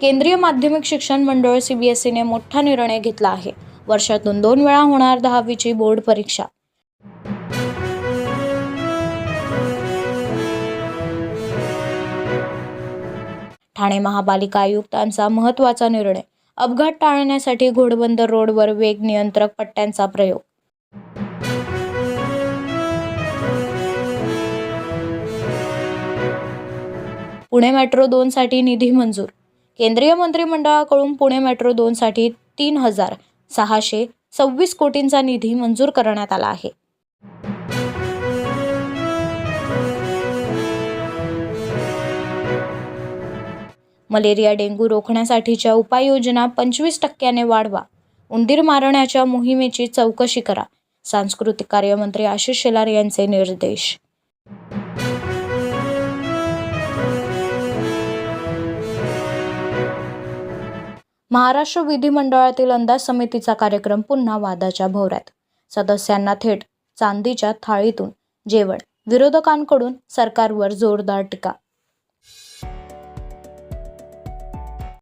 केंद्रीय माध्यमिक शिक्षण मंडळ सीबीएसईने मोठा निर्णय घेतला आहे. वर्षातून दोन वेळा होणार दहावीची बोर्ड परीक्षा. ठाणे महापालिका आयुक्तांचा महत्त्वाचा निर्णय. अपघात टाळण्यासाठी घोडबंदर रोडवर वेग नियंत्रक पट्ट्यांचा प्रयोग. पुणे मेट्रो दोनसाठी निधी मंजूर. केंद्रीय मंत्रिमंडळाकडून पुणे मेट्रो दोनसाठी तीन हजार सहाशे सव्वीस कोटींचा निधी मंजूर करण्यात आला आहे. मलेरिया डेंग्यू रोखण्यासाठीच्या उपाययोजना पंचवीस टक्क्याने वाढवा. उंदीर मारण्याच्या मोहिमेची चौकशी करा सांस्कृतिक कार्यमंत्री आशिष शेलार यांचे निर्देश. महाराष्ट्र विधिमंडळातील अंदाज समितीचा कार्यक्रम पुन्हा वादाच्या भोवऱ्यात. सदस्यांना थेट चांदीच्या थाळीतून जेवण विरोधकांकडून सरकारवर जोरदार टीका